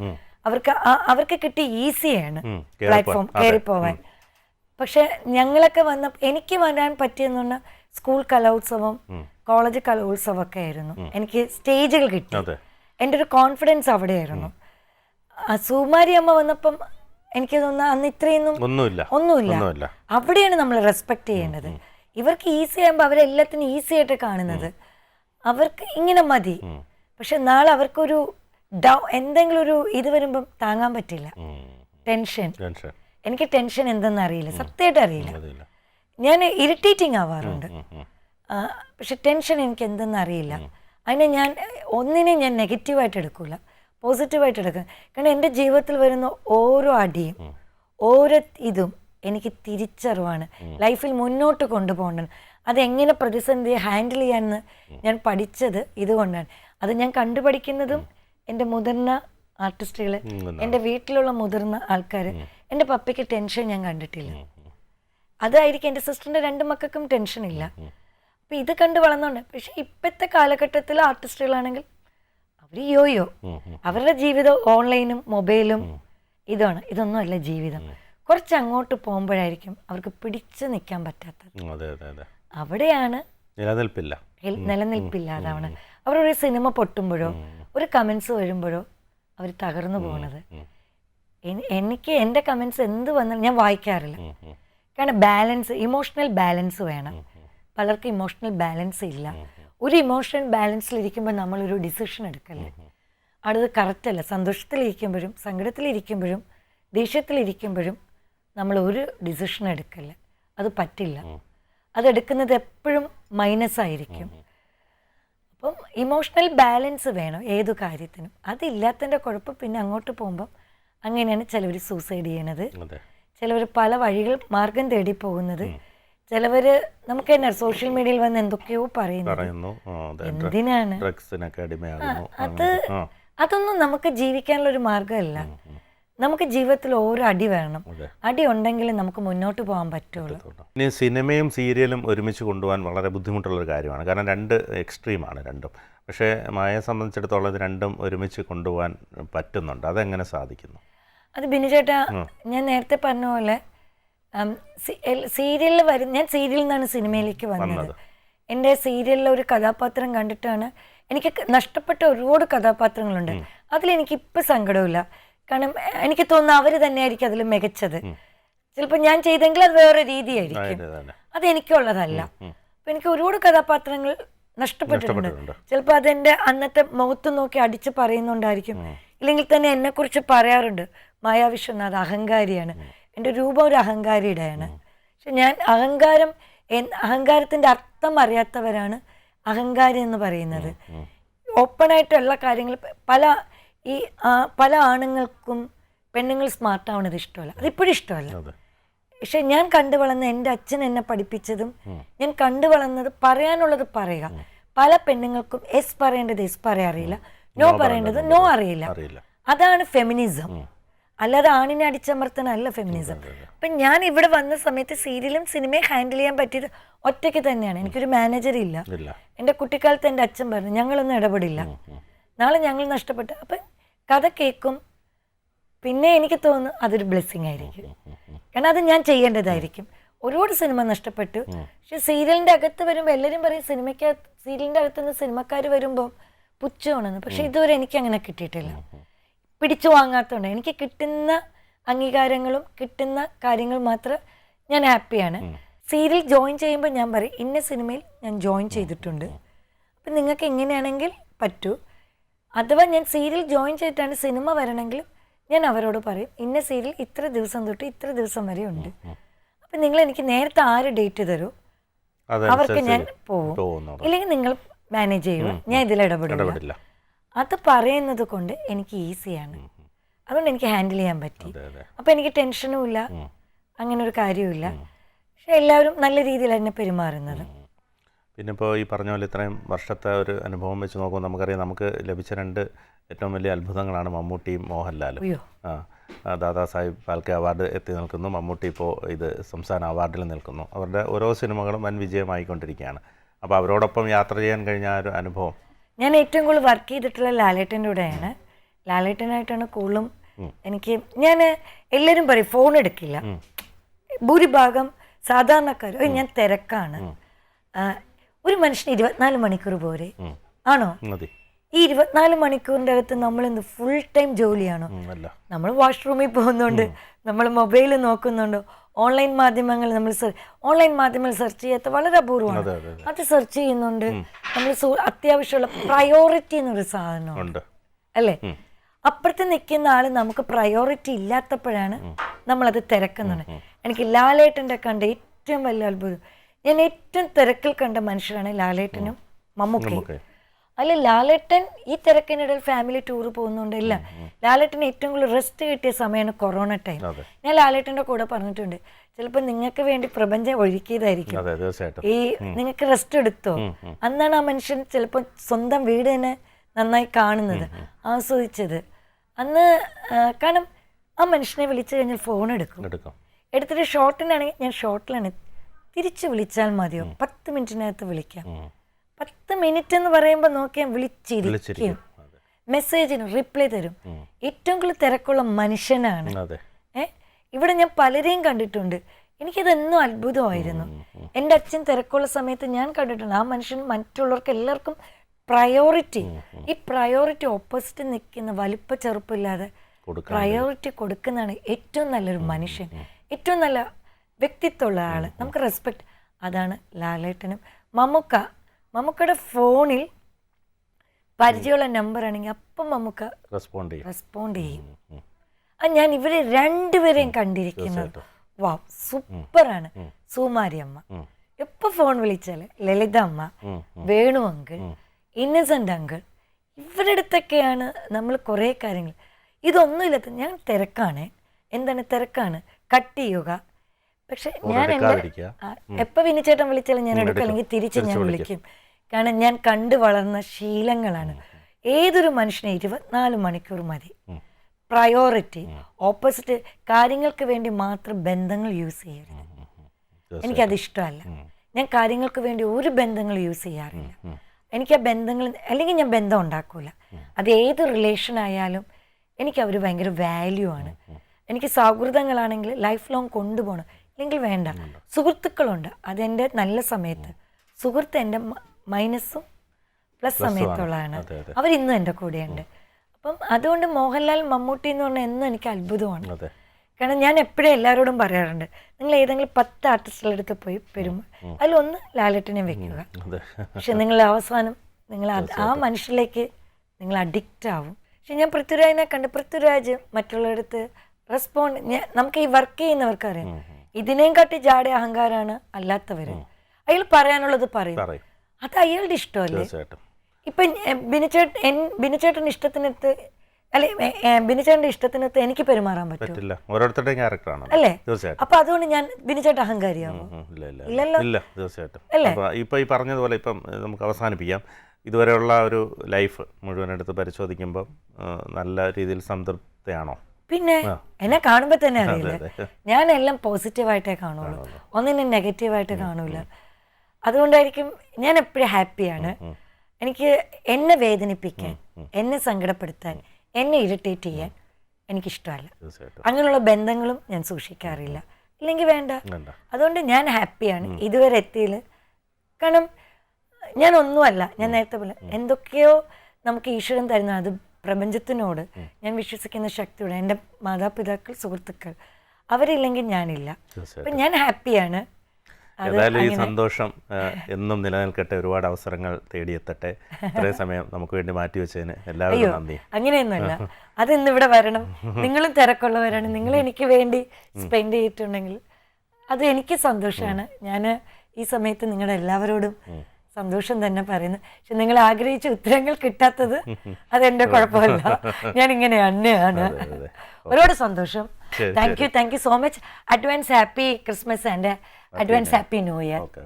S2: അവർക്ക് അവർക്ക് കിട്ടി ഈസിയാണ് പ്ലാറ്റ്ഫോം കയറി പോവാൻ പക്ഷെ ഞങ്ങളൊക്കെ വന്ന എനിക്ക് വരാൻ പറ്റിയെന്ന് പറഞ്ഞാൽ സ്കൂൾ കലോത്സവം കോളേജ് കലോത്സവം ഒക്കെ ആയിരുന്നു എനിക്ക് സ്റ്റേജുകൾ കിട്ടി. എന്റെ ഒരു കോൺഫിഡൻസ് അവിടെയായിരുന്നു. സുമാരി അമ്മ വന്നപ്പം എനിക്ക് തോന്നുന്നു അന്ന് ഇത്രയൊന്നും
S1: ഒന്നുമില്ല.
S2: ഒന്നുമില്ല.
S1: ഒന്നുമില്ല.
S2: അവിടെയാണ് നമ്മൾ റെസ്പെക്ട് ചെയ്യേണ്ടത്. ഇവർക്ക് ഈസി ആകുമ്പോൾ അവരെല്ലാത്തിനും ഈസി ആയിട്ട് കാണുന്നത് അവർക്ക് ഇങ്ങനെ മതി. പക്ഷെ നാളെ അവർക്കൊരു ഡൗ എന്തെങ്കിലും ഒരു ഇത് വരുമ്പം താങ്ങാൻ പറ്റില്ല. ടെൻഷൻ. എനിക്ക് ടെൻഷൻ എന്തെന്ന് അറിയില്ല. സത്യമായിട്ട് അറിയില്ല. ഞാൻ ഇറിറ്റേറ്റിംഗ് ആവാറുണ്ട്. പക്ഷെ ടെൻഷൻ എനിക്ക് എന്തെന്ന് അറിയില്ല. അതിനെ ഞാൻ ഒന്നിനെ ഞാൻ നെഗറ്റീവായിട്ട് എടുക്കില്ല പോസിറ്റീവായിട്ട് എടുക്കും. കാരണം എന്റെ ജീവിതത്തിൽ വരുന്ന ഓരോ അടിയും ഓരോ ഇതും എനിക്ക് തിരിച്ചറിവാണ്. ലൈഫിൽ മുന്നോട്ട് കൊണ്ടുപോകേണ്ടത് അതെങ്ങനെ പ്രതിസന്ധിയെ ഹാൻഡിൽ ചെയ്യാമെന്ന് ഞാൻ പഠിച്ചത് ഇതുകൊണ്ടാണ്. അത് ഞാൻ കണ്ടുപഠിക്കുന്നതും എന്റെ മുതിർന്ന ആർട്ടിസ്റ്റുകൾ
S1: എന്റെ
S2: എന്റെ വീട്ടിലുള്ള മുതിർന്ന ആൾക്കാർ എന്റെ പപ്പയ്ക്ക് ടെൻഷൻ ഞാൻ കണ്ടിട്ടില്ല. അതായിരിക്കും എന്റെ സിസ്റ്ററിന്റെ രണ്ട് മക്കൾക്കും ടെൻഷൻ ഇല്ല. അപ്പം ഇത് കണ്ട് വളർന്നുകൊണ്ട് പക്ഷെ ഇപ്പോഴത്തെ കാലഘട്ടത്തിൽ ആർട്ടിസ്റ്റുകളാണെങ്കിൽ അവർ യോയോ. അവരുടെ ജീവിതം ഓൺലൈനും മൊബൈലും ഇതാണ്. ഇതൊന്നും അല്ല ജീവിതം. കുറച്ച് അങ്ങോട്ട് പോകുമ്പോഴായിരിക്കും അവർക്ക് പിടിച്ചു നിൽക്കാൻ പറ്റാത്തത്. അവിടെയാണ്
S1: നിലനിൽപ്പില്ല.
S2: നിലനിൽപ്പില്ലാതാവണം അവരൊരു സിനിമ പൊട്ടുമ്പോഴോ ഒരു കമൻസ് വരുമ്പോഴോ അവർ തകർന്നു പോകുന്നത് എനിക്ക് എന്റെ കമൻസ് എന്ത് വന്നാലും ഞാൻ വായിക്കാറില്ല. കാരണം ബാലൻസ് ഇമോഷണൽ ബാലൻസ് വേണം. പലർക്കും ഇമോഷണൽ ബാലൻസ് ഇല്ല. ഒരു ഇമോഷണൽ ബാലൻസിലിരിക്കുമ്പോൾ നമ്മളൊരു ഡിസിഷൻ എടുക്കല്ലേ? അടുത്ത് കറക്റ്റല്ല സന്തോഷത്തിലിരിക്കുമ്പോഴും സങ്കടത്തിലിരിക്കുമ്പോഴും ദേഷ്യത്തിലിരിക്കുമ്പോഴും നമ്മൾ ഒരു ഡിസിഷൻ എടുക്കല്ല? അത് പറ്റില്ല. അതെടുക്കുന്നത് എപ്പോഴും മൈനസ് ആയിരിക്കും. അപ്പം ഇമോഷണൽ ബാലൻസ് വേണം ഏതു കാര്യത്തിനും. അതില്ലാത്തതിന്റെ കുഴപ്പം പിന്നെ അങ്ങോട്ട് പോകുമ്പം അങ്ങനെയാണ് ചിലവർ സൂസൈഡ് ചെയ്യണത്. ചിലവർ പല വഴികൾ മാർഗം തേടി പോകുന്നത്. ചിലവർ നമുക്ക് തന്നെ സോഷ്യൽ മീഡിയയിൽ വന്ന് എന്തൊക്കെയോ
S1: പറയുന്നു.
S2: എന്തിനാണ്? അത് അതൊന്നും നമുക്ക് ജീവിക്കാനുള്ള ഒരു മാർഗമല്ല നമുക്ക് ജീവിതത്തിൽ ഓരോ അടി വേണം. അടി ഉണ്ടെങ്കിൽ നമുക്ക് മുന്നോട്ട് പോകാൻ പറ്റുള്ളൂ.
S1: ഇനി സിനിമയും സീരിയലും ഒരുമിച്ച് കൊണ്ടുപോകാൻ വളരെ ബുദ്ധിമുട്ടുള്ള ഒരു കാര്യമാണ്. കാരണം രണ്ട് എക്സ്ട്രീമാണ് രണ്ടും. പക്ഷേ മായയെ സംബന്ധിച്ചിടത്തോളം ഇത് രണ്ടും ഒരുമിച്ച് കൊണ്ടുപോകാൻ പറ്റുന്നുണ്ട്. അതെങ്ങനെ സാധിക്കുന്നു?
S2: അത് ബിനു ചേട്ടാ ഞാൻ നേരത്തെ പറഞ്ഞ പോലെ സീരിയലിൽ വരും ഞാൻ സീരിയലിൽ നിന്നാണ് സിനിമയിലേക്ക് വന്നത്. എന്റെ സീരിയലിലെ ഒരു കഥാപാത്രം കണ്ടിട്ടാണ് എനിക്ക് നഷ്ടപ്പെട്ട ഒരുപാട് കഥാപാത്രങ്ങളുണ്ട്. അതിലെനിക്ക് ഇപ്പം സങ്കടമില്ല കാരണം എനിക്ക് തോന്നുന്നു തന്നെ തന്നെയായിരിക്കും അതിൽ മികച്ചത്. ചിലപ്പോൾ ഞാൻ ചെയ്തെങ്കിൽ അത് വേറെ രീതിയായിരിക്കും.
S1: അതെ
S2: എനിക്കുള്ളതല്ല അപ്പൊ എനിക്ക് ഒരുപാട് കഥാപാത്രങ്ങൾ നഷ്ടപ്പെട്ടിട്ടുണ്ട്. ചിലപ്പോൾ അതെന്റെ അന്നത്തെ മുഖത്ത് നോക്കി അടിച്ച് പറയുന്നുണ്ടായിരിക്കും. ഇല്ലെങ്കിൽ തന്നെ എന്നെ കുറിച്ച് പറയാറുണ്ട് മായാവിശ്വനാഥ് അഹങ്കാരിയാണ്. എന്റെ രൂപം ഒരു അഹങ്കാരിയുടെയാണ്. പക്ഷെ ഞാൻ അഹങ്കാരം അഹങ്കാരത്തിന്റെ അർത്ഥം അറിയാത്തവരാണ് അഹങ്കാരി എന്ന് പറയുന്നത്. ഓപ്പണായിട്ടുള്ള കാര്യങ്ങൾ പല ഈ പല ആണുങ്ങൾക്കും പെണ്ണുങ്ങൾ സ്മാർട്ട് ആവണത് ഇഷ്ടമല്ല അതിപ്പോഴും ഇഷ്ടമല്ല. പക്ഷെ ഞാൻ കണ്ടു വളർന്ന എന്റെ അച്ഛൻ എന്നെ പഠിപ്പിച്ചതും ഞാൻ കണ്ടു വളർന്നത് പറയാനുള്ളത് പറയുക. പല പെണ്ണുങ്ങൾക്കും എസ് പറയേണ്ടത് എസ് പറയാൻ അറിയില്ല നോ പറയേണ്ടത് നോ അറിയില്ല. അതാണ് ഫെമിനിസം. അല്ലാതെ ആണിനെ അടിച്ചമർത്തനല്ല ഫെമിനിസം. അപ്പം ഞാൻ ഇവിടെ വന്ന സമയത്ത് സീരിയലും സിനിമയും ഹാൻഡിൽ ചെയ്യാൻ പറ്റിയത് ഒറ്റയ്ക്ക് തന്നെയാണ്. എനിക്കൊരു മാനേജർ ഇല്ല.
S1: ഇല്ല.
S2: എന്റെ കുട്ടിക്കാലത്ത് എന്റെ അച്ഛൻ പറഞ്ഞു ഞങ്ങളൊന്നും ഇടപെടില്ല. നാളെ ഞങ്ങൾ നഷ്ടപ്പെട്ടു. അപ്പം കഥ കേൾക്കും. പിന്നെ എനിക്ക് തോന്നുന്നു അതൊരു ബ്ലെസ്സിങ് ആയിരിക്കും. കാരണം അത് ഞാൻ ചെയ്യേണ്ടതായിരിക്കും. ഒരുപാട് സിനിമ നഷ്ടപ്പെട്ടു. പക്ഷെ സീരിയലിന്റെ അകത്ത് വരുമ്പോൾ എല്ലാവരും പറയും സിനിമയ്ക്ക് സീരിയലിന്റെ അകത്ത് നിന്ന് സിനിമക്കാർ വരുമ്പോൾ പുച്ഛമാണെന്ന്. പക്ഷെ ഇതുവരെ എനിക്ക് അങ്ങനെ കിട്ടിയിട്ടില്ല. പിടിച്ചു വാങ്ങാത്തതുകൊണ്ട് എനിക്ക് കിട്ടുന്ന അംഗീകാരങ്ങളും കിട്ടുന്ന കാര്യങ്ങൾ മാത്രം ഞാൻ ഹാപ്പിയാണ് സീരിയൽ ജോയിൻ ചെയ്യുമ്പോൾ ഞാൻ പറയും ഇന്ന സിനിമയിൽ ഞാൻ ജോയിൻ ചെയ്തിട്ടുണ്ട്. അപ്പം നിങ്ങൾക്ക് എങ്ങനെയാണെങ്കിൽ പറ്റൂ. അഥവാ ഞാൻ സീരിയൽ ജോയിൻ ചെയ്തിട്ടാണ് സിനിമ വരണമെങ്കിൽ ഞാൻ അവരോട് പറയും ഇന്ന സീരിയൽ ഇത്ര ദിവസം തൊട്ട് ഇത്ര ദിവസം വരെ ഉണ്ട്. അപ്പം നിങ്ങൾ എനിക്ക് നേരത്തെ ആര് ഡേറ്റ് തരൂ? അവർക്ക് ഞാൻ
S1: പോകും
S2: ഇല്ലെങ്കിൽ നിങ്ങൾ മാനേജ് ചെയ്യുക. ഞാൻ ഇതിൽ ഇടപെടില്ല. അത് പറയുന്നത് കൊണ്ട് എനിക്ക് ഈസിയാണ് അതുകൊണ്ട് എനിക്ക് ഹാൻഡിൽ ചെയ്യാൻ പറ്റി. അപ്പം എനിക്ക് ടെൻഷനും ഇല്ല. അങ്ങനെ ഒരു കാര്യവും ഇല്ല. പക്ഷെ എല്ലാവരും നല്ല രീതിയിൽ എന്നെ പെരുമാറുന്നത്.
S1: പിന്നെ ഇപ്പോൾ ഈ പറഞ്ഞ പോലെ ഇത്രയും വർഷത്തെ ഒരു അനുഭവം വെച്ച് നോക്കുമ്പോൾ നമുക്കറിയാം നമുക്ക് ലഭിച്ച രണ്ട് ഏറ്റവും വലിയ അത്ഭുതങ്ങളാണ് മമ്മൂട്ടിയും മോഹൻലാലും ആ ദാദാസാഹിബ് ദാദാ സാഹിബ് ഫാൽക്കെ അവാർഡ് എത്തി നിൽക്കുന്നു. മമ്മൂട്ടി ഇപ്പോൾ ഇത് സംസ്ഥാന അവാർഡിൽ നിൽക്കുന്നു. അവരുടെ ഓരോ സിനിമകളും വൻ വിജയമായിക്കൊണ്ടിരിക്കുകയാണ്. അപ്പോൾ അവരോടൊപ്പം യാത്ര ചെയ്യാൻ കഴിഞ്ഞ ആ ഒരു അനുഭവം?
S2: ഞാൻ ഏറ്റവും കൂടുതൽ വർക്ക് ചെയ്തിട്ടുള്ള ലാലേട്ടന്റെ കൂടെയാണ്. ലാലേട്ടനായിട്ടാണ് കൂടുതലും എനിക്ക് ഞാൻ എല്ലാവരും പറയും ഫോൺ എടുക്കില്ല. ഭൂരിഭാഗം സാധാരണക്കാർ ഞാൻ തിരക്കാണ്. ഒരു മനുഷ്യന് ഇരുപത്തിനാല് മണിക്കൂർ പോരെ? ആണോ? ഈ ഇരുപത്തിനാല് മണിക്കൂറിന്റെ അകത്ത് നമ്മൾ എന്ത് ഫുൾ ടൈം ജോലിയാണോ നമ്മൾ വാഷ്റൂമിൽ പോകുന്നുണ്ട് നമ്മൾ മൊബൈൽ നോക്കുന്നുണ്ട് ഓൺലൈൻ മാധ്യമങ്ങൾ നമ്മൾ ഓൺലൈൻ മാധ്യമങ്ങൾ സെർച്ച് ചെയ്യാത്ത വളരെ അപൂർവമാണ്.
S1: അതെ
S2: സെർച്ച് ചെയ്യുന്നുണ്ട്. നമ്മൾ അത്യാവശ്യമുള്ള പ്രയോറിറ്റി എന്നൊരു സാധനമാണ്.
S1: ഉണ്ട്.
S2: അല്ലേ? അപ്പുറത്ത് നിൽക്കുന്ന ആൾ നമുക്ക് പ്രയോറിറ്റി ഇല്ലാത്തപ്പോഴാണ് നമ്മളത് തിരക്കുന്നുണ്ട്. എനിക്ക് ലാലേട്ടന്റെ കണ്ട ഏറ്റവും വലിയ അത്ഭുതം ഞാൻ ഏറ്റവും തിരക്കിൽ കണ്ട മനുഷ്യരാണ് ലാലേട്ടനും മമ്മൂക്കയും. അല്ല ലാലേട്ടൻ ഈ തിരക്കിനിടയിൽ ഫാമിലി ടൂർ പോകുന്നുണ്ട് ഇല്ല. ലാലേട്ടൻ ഏറ്റവും കൂടുതൽ റെസ്റ്റ് കിട്ടിയ സമയമാണ് കൊറോണ ടൈം ഞാൻ ലാലേട്ടന്റെ കൂടെ പറഞ്ഞിട്ടുണ്ട്. ചിലപ്പോൾ നിങ്ങൾക്ക് വേണ്ടി പ്രപഞ്ചം ഒഴുക്കിയതായിരിക്കും. ഈ നിങ്ങൾക്ക് റെസ്റ്റ് എടുത്തോ? അന്നാണ് ആ മനുഷ്യൻ ചിലപ്പോൾ സ്വന്തം വീട് തന്നെ നന്നായി കാണുന്നത് ആസ്വദിച്ചത്. അന്ന് കാരണം ആ മനുഷ്യനെ വിളിച്ചു കഴിഞ്ഞാൽ ഫോൺ എടുക്കാം. എടുത്തിട്ട് ഷോർട്ടിനാണെങ്കിൽ ഞാൻ ഷോർട്ടിലാണ് തിരിച്ച് വിളിച്ചാൽ മതിയോ? പത്ത് മിനിറ്റിനകത്ത് വിളിക്കാം. പത്ത് മിനിറ്റ് എന്ന് പറയുമ്പോൾ നോക്കിയാൽ വിളിച്ചിരിക്കും. മെസ്സേജിന് റിപ്ലൈ തരും. ഏറ്റവും കൂടുതൽ തിരക്കുള്ള മനുഷ്യനാണ്.
S1: അതെ.
S2: ഇവിടെ ഞാൻ പലരെയും കണ്ടിട്ടുണ്ട്. എനിക്കതെന്നും അത്ഭുതമായിരുന്നു. എന്റെ അച്ഛൻ തിരക്കുള്ള സമയത്ത് ഞാൻ കണ്ടിട്ടുണ്ട്. ആ മനുഷ്യൻ മറ്റുള്ളവർക്ക് എല്ലാവർക്കും പ്രയോറിറ്റി ഈ പ്രയോറിറ്റി ഓപ്പോസിറ്റ് നിൽക്കുന്ന വലിപ്പ ചെറുപ്പമില്ലാതെ പ്രയോറിറ്റി കൊടുക്കുന്നതാണ് ഏറ്റവും നല്ലൊരു മനുഷ്യൻ. ഏറ്റവും നല്ല വ്യക്തിത്വമുള്ള ആൾ നമുക്ക് റെസ്പെക്ട് അതാണ് ലാലേട്ടനും മമ്മുക്ക. മമ്മുക്കയുടെ ഫോണിൽ പരിചയമുള്ള നമ്പർ ആണെങ്കിൽ അപ്പം മമ്മുക്ക
S1: റെസ്പോണ്ട് ചെയ്യും.
S2: റെസ്പോണ്ട് ചെയ്യും. ആ ഞാൻ ഇവരെ രണ്ടുപേരെയും കണ്ടിരിക്കുന്നത് വാ സൂപ്പറാണ്. സുമാരി അമ്മ.
S1: എപ്പോൾ
S2: എപ്പോ ഫോൺ വിളിച്ചാൽ ലളിത അമ്മ വേണു അങ്കിൾ ഇന്നസെന്റ് അങ്കിൾ. ഇവരുടെ അടുത്തൊക്കെയാണ് നമ്മൾ കുറേ കാര്യങ്ങൾ. ഇതൊന്നുമില്ലാത്ത ഞാൻ തിരക്കാണ്. എന്താണ് തിരക്കാണ്? കട്ട് ചെയ്യുക പക്ഷെ ഞാൻ എന്റെ
S1: എടുക്കാതിരിക്കുക.
S2: ആ, എപ്പോ വിനിച്ചേട്ടൻ വിളിച്ചാലും ഞാൻ എടുക്കും. അല്ലെങ്കിൽ തിരിച്ച് ഞാൻ വിളിക്കും. കാരണം ഞാൻ കണ്ടു വളർന്ന ശീലങ്ങളാണ്. ഏതൊരു മനുഷ്യനെ ഇരുപത്തിനാല് മണിക്കൂർ മതി. പ്രയോറിറ്റി ഓപ്പോസിറ്റ് കാര്യങ്ങൾക്ക് വേണ്ടി മാത്രം ബന്ധങ്ങൾ യൂസ് ചെയ്യരുത്. എനിക്കത് ഇഷ്ടമല്ല. ഞാൻ കാര്യങ്ങൾക്ക് വേണ്ടി ഒരു ബന്ധങ്ങൾ യൂസ് ചെയ്യാറില്ല. എനിക്ക് ആ ബന്ധങ്ങൾ അല്ലെങ്കിൽ ഞാൻ ബന്ധം ഉണ്ടാക്കൂല. അത് ഏത് റിലേഷൻ ആയാലും എനിക്ക് അവർ ഭയങ്കര വാല്യൂ ആണ്. എനിക്ക് സൗഹൃദങ്ങളാണെങ്കിൽ ലൈഫ് ലോങ് കൊണ്ടുപോകണം. ഇല്ലെങ്കിൽ വേണ്ട. സുഹൃത്തുക്കളുണ്ട്. അതെന്റെ നല്ല സമയത്ത്. സുഹൃത്ത് എന്റെ മൈനസും പ്ലസ് സമയത്തുള്ളതാണ്. അവരിന്നും എന്റെ കൂടെയുണ്ട്. അപ്പം അതുകൊണ്ട് മോഹൻലാൽ മമ്മൂട്ടി എന്ന് പറഞ്ഞാൽ എന്നും എനിക്ക് അത്ഭുതമാണ്.
S1: അതെ.
S2: കാരണം ഞാൻ എപ്പോഴും എല്ലാവരോടും പറയാറുണ്ട് നിങ്ങൾ ഏതെങ്കിലും പത്ത് ആർട്ടിസ്റ്റുകളുടെ അടുത്ത് പോയി വരുമ്പോൾ അതിലൊന്ന് ലാലേട്ടനെ വെക്കുക. പക്ഷെ നിങ്ങൾ അവസാനം നിങ്ങൾ ആ മനുഷ്യരിലേക്ക് നിങ്ങൾ അഡിക്റ്റ് ആവും. പക്ഷെ ഞാൻ പൃഥ്വിരാജിനെ കണ്ട് പൃഥ്വിരാജ് മറ്റുള്ളവരടുത്ത് റെസ്പോണ്ട് ഞാൻ നമുക്ക് ഈ വർക്ക് ചെയ്യുന്നവർക്ക് അറിയാം. ഇതിനേം കാട്ടി ജാടെ അഹങ്കാരാണ് അല്ലാത്തവര്. അയാൾ പറയാനുള്ളത് പറയും. അത് അയാളുടെ ഇഷ്ടമല്ലേ? ഇപ്പൊ ബിനിച്ചേട്ടൻ ബിനിച്ചേട്ടന്റെ ഇഷ്ടത്തിനടുത്ത് അല്ലെ ബിനിച്ചേട്ടന്റെ ഇഷ്ടത്തിനടുത്ത് എനിക്ക് പെരുമാറാൻ പറ്റും?
S1: പറ്റില്ല. ഓരോരുത്തരുടെയും ക്യാരക്ടറാണ്
S2: അല്ലേ?
S1: തീർച്ചയായിട്ടും.
S2: അപ്പൊ അതുകൊണ്ട് ഞാൻ ബിനിച്ചേട്ടൻ അഹങ്കാരിയാവും.
S1: ഇല്ല തീർച്ചയായിട്ടും. ഈ പറഞ്ഞതുപോലെ ഇപ്പം ഏഹ്, നമുക്ക് അവസാനിപ്പിക്കാം. ഇതുവരെയുള്ള ഒരു ലൈഫ് മുഴുവൻ എടുത്ത് പരിശോധിക്കുമ്പം ഏഹ്, നല്ല രീതിയിൽ സംതൃപ്തിയാണോ?
S2: പിന്നെ എന്നെ കാണുമ്പോ തന്നെ അറിയില്ല? ഞാൻ എല്ലാം പോസിറ്റീവായിട്ടേ കാണുള്ളൂ. ഒന്നിനും നെഗറ്റീവായിട്ട് കാണൂല. അതുകൊണ്ടായിരിക്കും ഞാൻ എപ്പോഴും ഹാപ്പിയാണ് എനിക്ക് എന്നെ വേദനിപ്പിക്കാൻ എന്നെ സങ്കടപ്പെടുത്താൻ എന്നെ ഇറിറ്റേറ്റ് ചെയ്യാൻ എനിക്കിഷ്ടമല്ല. അങ്ങനെയുള്ള ബന്ധങ്ങളും ഞാൻ സൂക്ഷിക്കാറില്ല. ഇല്ലെങ്കിൽ വേണ്ട.
S1: വേണ്ട.
S2: അതുകൊണ്ട് ഞാൻ ഹാപ്പിയാണ് ഇതുവരെ എത്തിയിൽ കാരണം ഞാൻ ഒന്നുമല്ല ഞാൻ നേരത്തെ പോലെ എന്തൊക്കെയോ നമുക്ക് ഈശ്വരൻ തരുന്ന അത് പ്രപഞ്ചത്തിനോട് ഞാൻ വിശ്വസിക്കുന്ന ശക്തിയോട് എന്റെ മാതാപിതാക്കൾ സുഹൃത്തുക്കൾ അവരില്ലെങ്കിൽ ഞാനില്ല. അപ്പം ഞാൻ ഹാപ്പിയാണ്.
S1: ഏതായാലും ഈ സന്തോഷം എന്നും നിലനിൽക്കട്ടെ. ഒരുപാട് അവസരങ്ങൾ തേടിയെത്തട്ടെ. ഇത്രയും സമയം നമുക്ക് വേണ്ടി മാറ്റി വെച്ചതിന് എല്ലാവരും നന്ദി.
S2: അങ്ങനെയൊന്നുമില്ല. അത് ഇന്ന് ഇവിടെ വരണം? നിങ്ങളും തിരക്കുള്ളവരാണ്. നിങ്ങൾ എനിക്ക് വേണ്ടി സ്പെൻഡ് ചെയ്തിട്ടുണ്ടെങ്കിൽ അത് എനിക്ക് സന്തോഷമാണ് ഞാൻ ഈ സമയത്ത് നിങ്ങളുടെ എല്ലാവരോടും സന്തോഷം തന്നെ പറയുന്നു. പക്ഷെ നിങ്ങൾ ആഗ്രഹിച്ച ഉത്തരങ്ങൾ കിട്ടാത്തത് അതെന്റെ കുഴപ്പമല്ല. ഞാൻ ഇങ്ങനെ തന്നെയാണ്. ഒരുപാട് സന്തോഷം. Thank you thank you so much advance happy Christmas and advance happy new year okay